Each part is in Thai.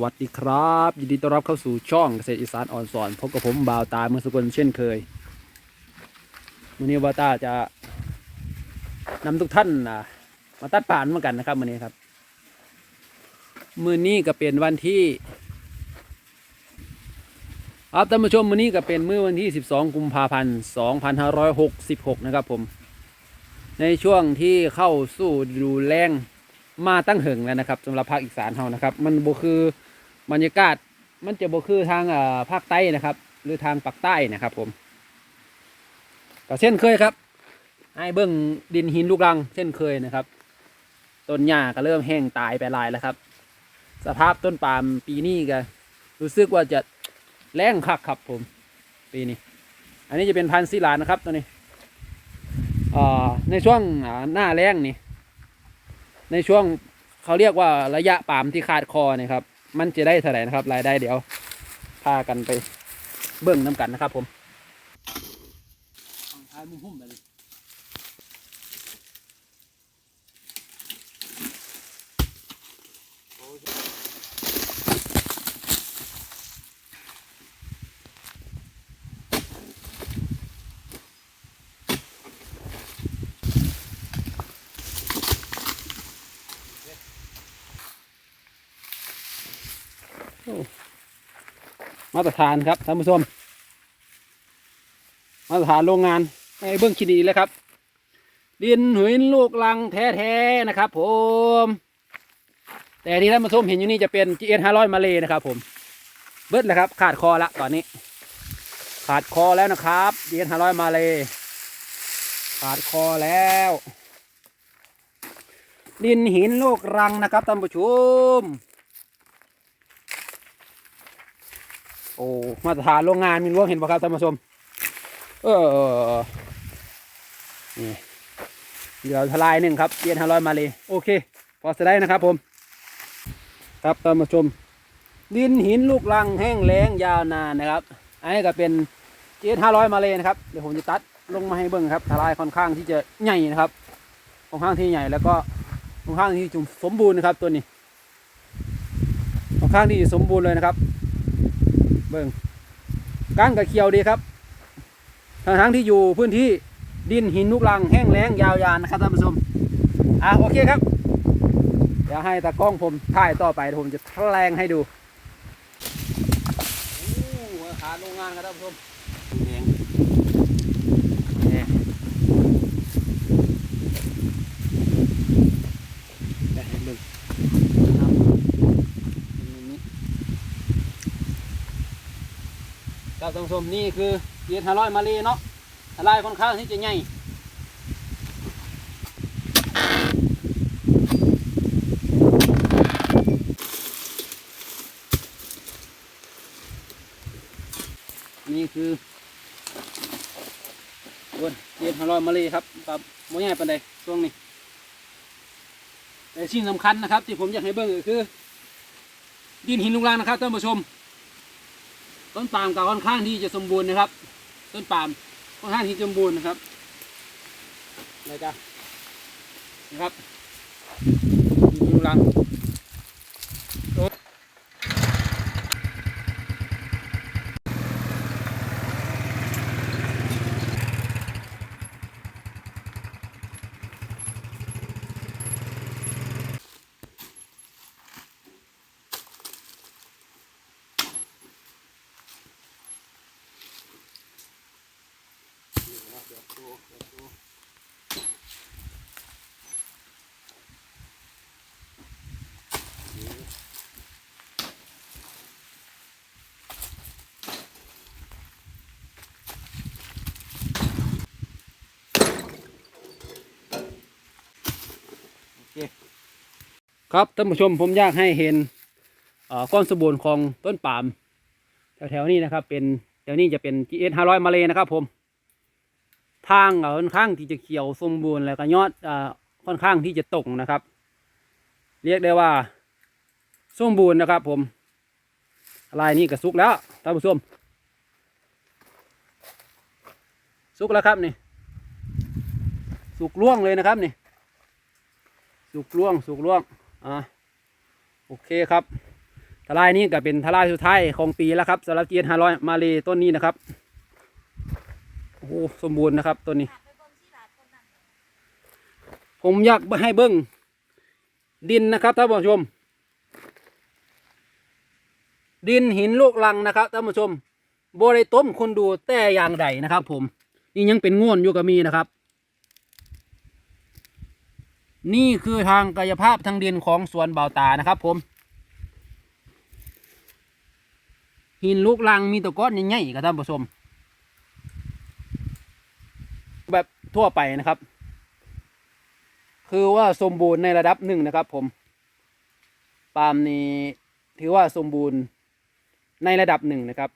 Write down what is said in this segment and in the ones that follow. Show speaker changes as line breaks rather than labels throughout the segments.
วัสดีครับ ยินดีต้อนรับเข้าสู่ช่องเกษตรอีสานอ่อนสอนพบกับผมบ่าวตาเมืองสกลเช่นเคยวันนี้บ่าวตาจะนำทุกท่านมาตัดป่านเหมือนกันนะครับวันนี้ครับมือนี้ก็เป็นวันที่ครับท่านผู้ชมมือนี้ก็เป็นมื้อวันที่ 12 กุมภาพันธ์ 2566 นะครับผม ในช่วงที่เข้าสู่ฤดูแล้ง มาตั้งเหิงแล้วนะครับสำหรับภาคอีสานเฮานะครับ มันบ่คือบรรยากาศมันจะบ่คือทางอ่อภาคใต้นะครับ หรือทางปากใต้นะครับผมก็เช่นเคยครับให้เบิ้งดินหินลูกรังเช่นเคยนะครับต้นหญ้าก็เริ่มแห้งตายไปหลายแล้วครับ สภาพต้นปาล์มปีนี้ก็รู้สึกว่าจะแรงคักครับผม ปีนี้ อันนี้จะเป็นพันธุ์ศิลานะครับตัวนี้อ่าในช่วงหน้าแรงนี่ ในช่วงเขาเรียกว่าระยะปามที่ขาดคอเนี่ยครับ มันจะได้เท่าไหร่นะครับ รายได้เดี๋ยวพากันไปเบิ่งน้ำกันนะครับผม มาตรฐานครับท่านผู้ชม มาตรฐานโรงงานให้เบิ่งคิดดีเลยครับดินหุยลูกลังแท้ๆนะครับ ผม แต่ที่ท่านผู้ชมเห็นอยู่นี่จะเป็น GS 500 มาเลยนะครับ ผม เบิดแล้วครับ ขาดคอละตอนนี้ ขาดคอแล้วนะครับ GS 500 มาเลยขาดคอแล้วดินหินลูกรังนะครับท่านผู้ชม โอ้มาตรฐานโรงงานมีรั้วเห็นป่ะครับท่านผู้ชมเออนี่เดี๋ยวทลายหนึ่งครับเย็นห้าร้อยมาเลยโอเค พอจะได้นะครับผม ครับท่านผู้ชม ดินหินลูกลังแห้งแล้งยาวนานนะครับอันนี้ก็เป็นเจ็ดห้าร้อยมาเลยนะครับเดี๋ยวผมจะตัดลงมาให้เบิ่งครับทลายค่อนข้างที่จะใหญ่นะครับค่อนข้างที่ใหญ่แล้วก็ค่อนข้างที่สมบูรณ์นะครับตัวนี้ค่อนข้างที่สมบูรณ์เลยนะครับ เบิ่งก้างกระเคียวดีครับทั้งทั้งที่อยู่พื้นที่ดินหินลูกลังแห้งแล้งยาวยานนะครับท่านผู้ชมอะโอเคครับ เดี๋ยวให้ตากล้องผมถ่ายต่อไปผมจะแถลงให้ดูโอ้อาหาโรงงานครับท่านผู้ชมแหงแหงเดี๋ยวให้เบิ่งครับเป็นอย่างนี้ ครับ ท่านผู้ชมนี่คือเยียนห้าร้อยมาลีเนาะลายค่อนข้างที่จะใหญ่นี่คือโอ้ยเยียนห้าร้อยมาลีครับกับโมใหญ่ปันใดช่วงนี้แต่สิ่งสำคัญนะครับ ที่ผมอยากให้เบิ่งก็คือ ดินหินลูกรังนะครับท่านผู้ชม ต้นปาล์มก็ค่อนข้างที่จะสมบูรณ์นะครับ ต้นปาล์มค่อนข้างที่จะสมบูรณ์นะครับอะไรจ้ะนะครับดูรัง ครับท่านผู้ชมผมอยากให้เห็นเอ่อความสมบูรณ์ของต้นปาล์มแถวๆนี้นะครับเป็นแถวนี้จะเป็น GS 500 มาเลยนะครับ ผม ทางค่อนข้างที่จะเขียวสมบูรณ์แล้วก็ยอดค่อนข้างที่จะตกนะครับ เรียกได้ว่าสมบูรณ์นะครับ ผมลายนี้ก็สุกแล้วท่านผู้ชมสุกแล้วครับนี่สุกล่วงเลยนะครับนี่ สุกล่วงสุกล่วงอ่าโอเคครับทลายนี้ก็เป็นทลายสุดท้ายของปีแล้วครับสำหรับ GS 500มาเลต้นนี้นะครับโอ้สมบูรณ์นะครับต้นนี้ ผมอยากให้เบิ้งดินนะครับท่านผู้ชม ดินหินลูกลังนะครับท่านผู้ชมโบได้ต้มคนดูแต่อย่างใดนะครับ ผม นี่ยังเป็นง่วนอยู่กับมีนะครับ นี่คือทางกายภาพทางดินของสวนเบาตานะครับ ผม หินลูกลังมีตะก้อนใหญ่ๆครับท่านผู้ชมแบบทั่วไปนะครับ คือว่าสมบูรณ์ในระดับหนึ่งนะครับ ผมปาล์มนี้ถือว่าสมบูรณ์ในระดับหนึ่งนะครับ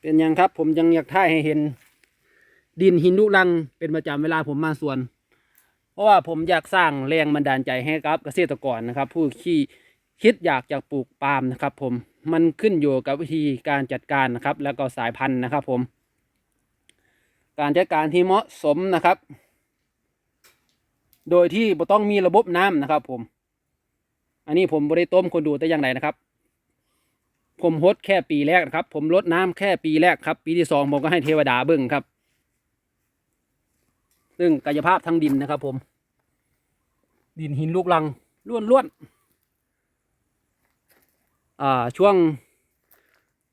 เป็นยังครับผมยังอยากท่ายให้เห็น ดินหินลูกลังเป็นประจำเวลาผมมาสวน เพราะว่าผมอยากสร้างแรงบันดาลใจให้กับเกษตรกรนะครับ ผู้ที่คิดอยากจะปลูกปาล์มนะครับ ผมมันขึ้นอยู่กับวิธีการจัดการนะครับ แล้วก็สายพันธุ์นะครับ ผม การจัดการที่เหมาะสมนะครับ โดยที่บ่ต้องมีระบบน้ำนะครับ ผม อันนี้ผมบริต้มคนดูแต่อย่างไรนะครับ ผมฮดแค่ปีแรกนะครับ ผมลดน้ำแค่ปีแรกครับ ปีที่สองผมก็ให้เทวดาเบิ้งครับ ซึ่งกายภาพทางดินนะครับ ผม ดินหินลูกลังล้วนล้วนๆอ่าช่วง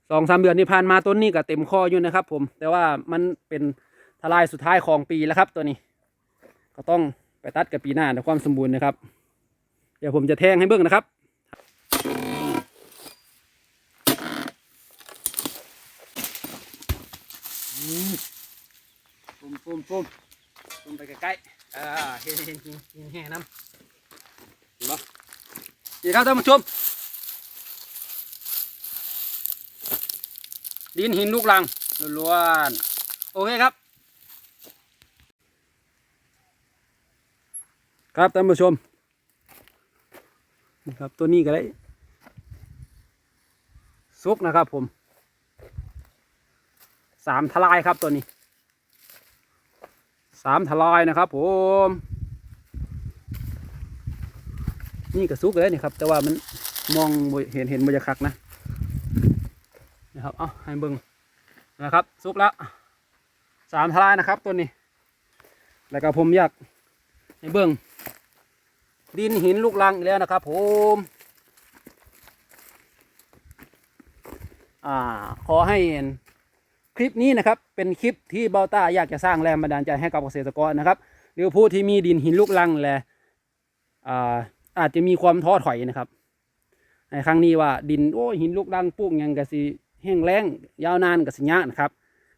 สองสามเดือนที่ผ่านมาต้นนี้ก็เต็มข้ออยู่นะครับ ผม แต่ว่ามันเป็นทลายสุดท้ายของปีแล้วครับตัวนี้ ก็ต้องไปตัดกับปีหน้าในความสมบูรณ์นะครับ เดี๋ยวผมจะแทงให้เบิ่งนะครับปุ่มปุ่มปุ่ม ปุ่มไปใกล้ๆอ่าเห็นเห็นจริงเห็นแห่น้ำเห็นปะนี่ครับท่านผู้ชมดินหินลูกลังล้วนๆโอเคครับ ครับท่านผู้ชมนี่ครับตัวนี้ก็ได้ซุกนะครับผมสามทลายครับตัวนี้ สามทลายนะครับผม นี่ก็ซุกเลยนี่ครับ แต่ว่ามันมองเห็นเห็นบรรยากาศนะนะครับเอาให้เบิ้งนะครับสุกแล้วสามทลายนะครับตัวนี้ แล้วก็ผมอยากให้เบิ้งดินหินลูกลังอีกแล้วนะครับ ผมอ่าขอให้เห็น คลิปนี้นะครับเป็นคลิปที่เบาต้าอยากจะสร้างแรงบันดาลใจให้กับเกษตรกรนะครับหรือผู้ที่มีดินหินลูกลังและอ่าอาจจะมีความท้อถอยนะครับในครั้งนี้ว่าดินโอ้หินลูกลังปลูกหยังกะสิแห้งแล้งยาวนานกับสิญญานะครับ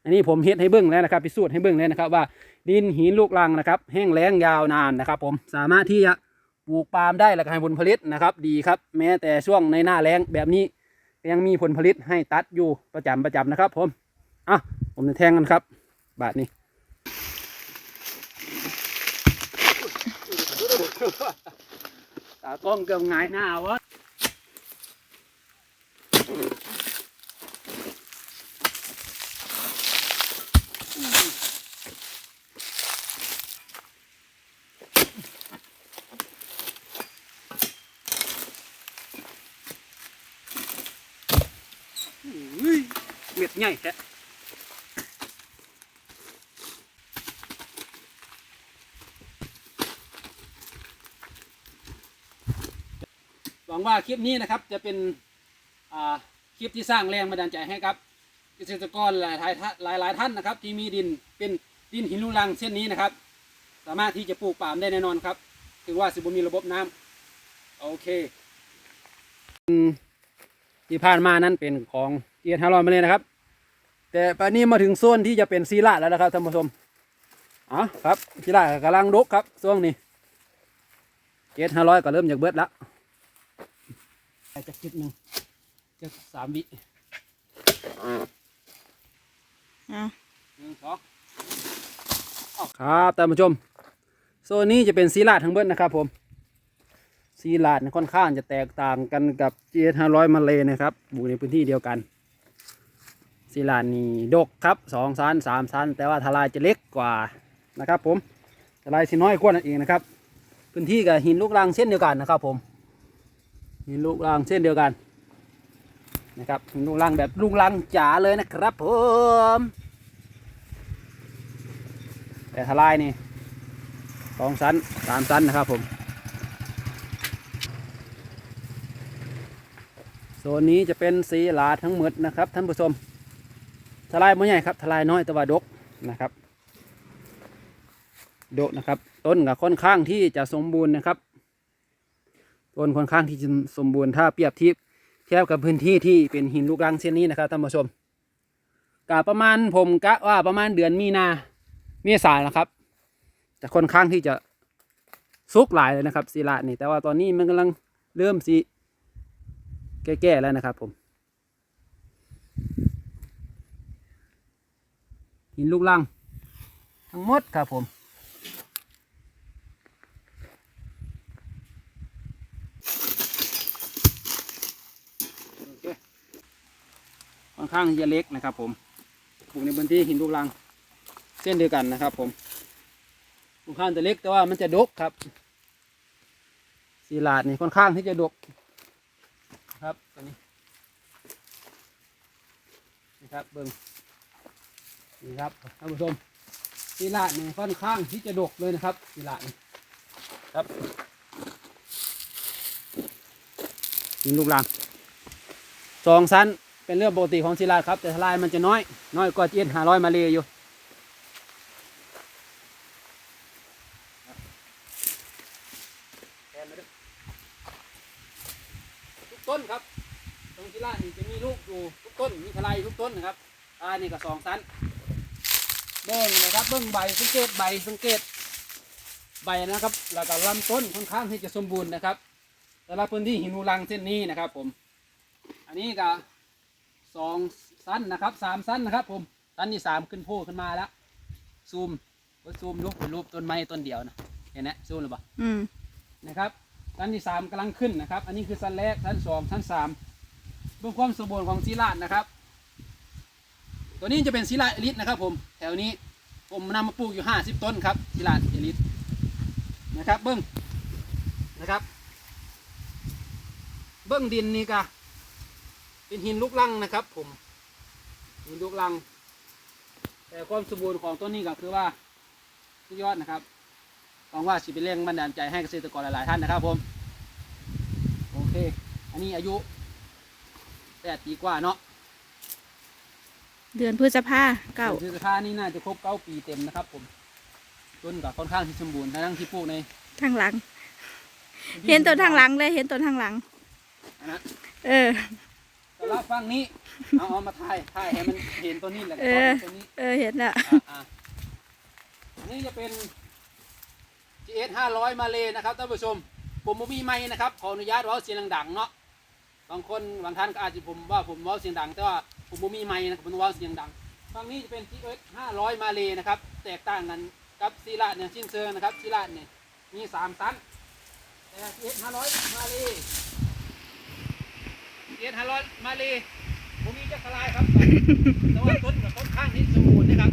อันนี้ผมเฮ็ดให้เบิ้งแล้วนะครับพิสูจน์ให้เบิ้งแล้วนะครับว่าดินหินลูกรังนะครับ แห้งแล้งยาวนานนะครับ ผมสามารถที่จะปลูกปาล์มได้และให้ผลผลิตนะครับ ดีครับ แม้แต่ช่วงในหน้าแล้งแบบนี้ยังมีผลผลิตให้ตัดอยู่ประจำประจำนะครับ ผม อะผมจะแทงกันครับ บาทนี้ตากล้องเกือบงายหน้าวะอุ้ยเม็ดใหญ่แท้ หวังว่าคลิปนี้นะครับจะเป็นคลิปที่สร้างแรงบันดาลใจให้ครับเกษตรกรหลายท่านหลายหลายท่านนะครับ ที่มีดินเป็นดินหินลูกรังเช่นนี้นะครับ สามารถที่จะปลูกป่ามได้แน่นอนครับ ถือว่าสิบมีระบบน้ำโอเคที่ผ่านมานั้นเป็นของเกียร์ฮารอนมาเลยนะครับ แต่ปานนี้มาถึงโซนที่จะเป็นซีระแล้วนะครับท่านผู้ชมอ๋อครับซีระกำลังดกครับช่วงนี้เกียร์ห้าร้อยก็เริ่มจากเบิดแล้ว ไปจะคิดหนึ่งจะสามวิ
อะ
หนึ่งสองอ้าวครับท่านผู้ชม โซนนี้จะเป็นซีลาดทั้งเบิดนะครับผมซีลาดเนี่ยค่อนข้างจะแตกต่างกันกับ GS 500มาเลยนะครับอยู่ในพื้นที่เดียวกันซีลาดนี่ดกครับสองชั้นสามชั้นแต่ว่าทลายจะเล็กกว่านะครับ ผมทลายสิน้อยกว่านั่นเองนะครับ พื้นที่กับหินลูกรังเช่นเดียวกันนะครับผม หินลูกรังเช่นเดียวกันนะครับลูกรังแบบลูกรังจ๋าเลยนะครับผมแต่ทลายนี่สองชั้นสามชั้นนะครับผมโซนนี้จะเป็นสีหลาทั้งหมดนะครับท่านผู้ชมทลายไม่ใหญ่ครับทลายน้อยแต่ว่าดกนะครับดะนะครับ ต้นก็ค่อนข้างที่จะสมบูรณ์นะครับ ต้นค่อนข้างที่จะสมบูรณ์ถ้าเปรียบเทียบเทียบกับพื้นที่ที่เป็นหินลูกรังเช่นนี้นะครับท่านผู้ชมกะประมาณผมกะว่าประมาณเดือนมีนาเมษายนนะครับจะค่อนข้างที่จะซุกหลายเลยนะครับศิลานี่แต่ว่าตอนนี้มันกำลังเริ่มสีแก่ๆแล้วนะครับผมหินลูกรังทั้งหมดครับผม โอเค ค่อนข้างจะเล็กนะครับ ผมปลูกในพื้นที่หินลูกรัง เส้นเดียวกันนะครับ ผมค่อนข้างจะเล็กแต่ว่ามันจะดกครับสีลาดนี่ค่อนข้างที่จะดกครับตัวนี้นี่ครับเบิ้งนี่ครับท่านผู้ชมสีลาดนี่ค่อนข้างที่จะดกเลยนะครับสีลาดนี่ครับหินลูกรังสองชั้น เป็นเรื่องปกติของศิลาครับ แต่ทลายมันจะน้อย น้อยกว่าเจ็ดห้าร้อยมาเลยอยู่ทุกต้นครับ ตรงศิลานี่จะมีลูกอยู่ทุกต้นมีทลายทุกต้นนะครับอันนี้ก็สองชั้นเบิ้งนะครับเบิ้งใบสังเกตใบสังเกตใบนะครับแล้วก็ลำต้นค่อนข้างที่จะสมบูรณ์นะครับแต่ละพื้นที่หินอูรังเส้นนี้นะครับผม อันนี้ก็ สองสั้นนะครับสามสั้นนะครับ ผมสั้นที่สามขึ้นโผล่ขึ้นมาแล้วซูมก็ซูมรูปเป็นรูปต้นไม้ต้นเดียวนะเห็นไหมซูมหรือเปล่า
อืม
นะครับสั้นที่สามกำลังขึ้นนะครับ อันนี้คือสั้นแรกสั้นสองสั้นสามเบื้องความสมบูรณ์ของศิลาดนะครับ ตัวนี้จะเป็นศิลาเอลิทนะครับ ผม แถวนี้ผมนำมาปลูกอยู่ห้าสิบต้นครับศิลาเอลิทนะครับ เบื้องนะครับ เบื้องดินนี่ก็ เป็นหินลูกลังนะครับ ผม หินลูกลัง แต่ความสมบูรณ์ของต้นนี้ก็คือว่าสุดยอดนะครับหวังว่าสิเป็นแรงบันดาลใจให้เกษตรกรหลาย ๆ ท่านนะครับผม โอเค อันนี้อายุแปดปีกว่าเนาะ
เดือนพฤษภาเก้า
เดือนพฤษภานี่น่าจะครบเก้าปีเต็มนะครับ ผม ต้นก็ค่อนข้างที่สมบูรณ์ทั้งที่ปลูกใน
ทางหลัง เห็นตัวทางหลังเลย เห็นตัวทางหลัง
อันนั้น
เออ
ก็รับฟังนี้เอาเอามาถ่ายถ่ายให้มันเห็นตัวนี้แหละ
เออ
ตัวนี้
เออเห็นแล้ว
อะอะอันนี้จะเป็น GS 500 มาเลยนะครับท่านผู้ชม ผมบ่มีไม้นะครับ ขออนุญาตเว่าเสียงดังๆเนาะบางคนบางท่านก็อาจจะผมว่าผมเว่าเสียงดัง แต่ว่าผมบ่มีไม้นะครับผมต้องเว่าเสียงดังฝั่งนี้จะเป็น GS 500 มาเลยนะครับ แตกต่างกันกับซีราเนี่ยชิ้นเชิงนะครับซีราเนี่ยมีสามชั้นแต่ GS 500 มาเลย GS 500มาเลยผมมีจะทลายครับแต่ว่าต้นกับต้นข้างที่สมบูรณ์นะครับ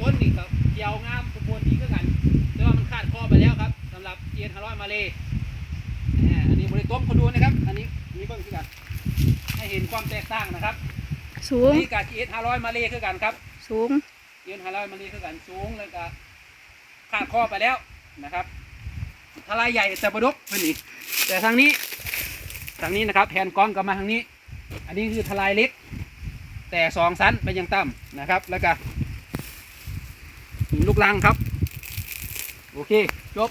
ต้นนี่ก็เกี่ยวงามสมบูรณ์ดีก็กัน แต่ว่ามันขาดข้อไปแล้วครับสำหรับเจียนฮารอยมาเลยอ่าอันนี้บริต้มคนดูนะครับ อันนี้มีเบิ้งคือกันให้เห็นความแตกต่างนะครับ
สู
อั
ง
นนี้กับเจียนฮารอยมาเลยคือกันครับ
สูง
เจียนฮารอยมาเลยคือกันสูงเลยก็ขาดข้อไปแล้วนะครับทลายใหญ่แต่บดกเป็นอีกแต่ทางนี้ ทางนี้นะครับแผนกล้องกลับมาทางนี้ อันนี้คือทลายเล็ก แต่สองชั้นไปยังต่ำนะครับ แล้วก็หินลูกลังครับ โอเค จบ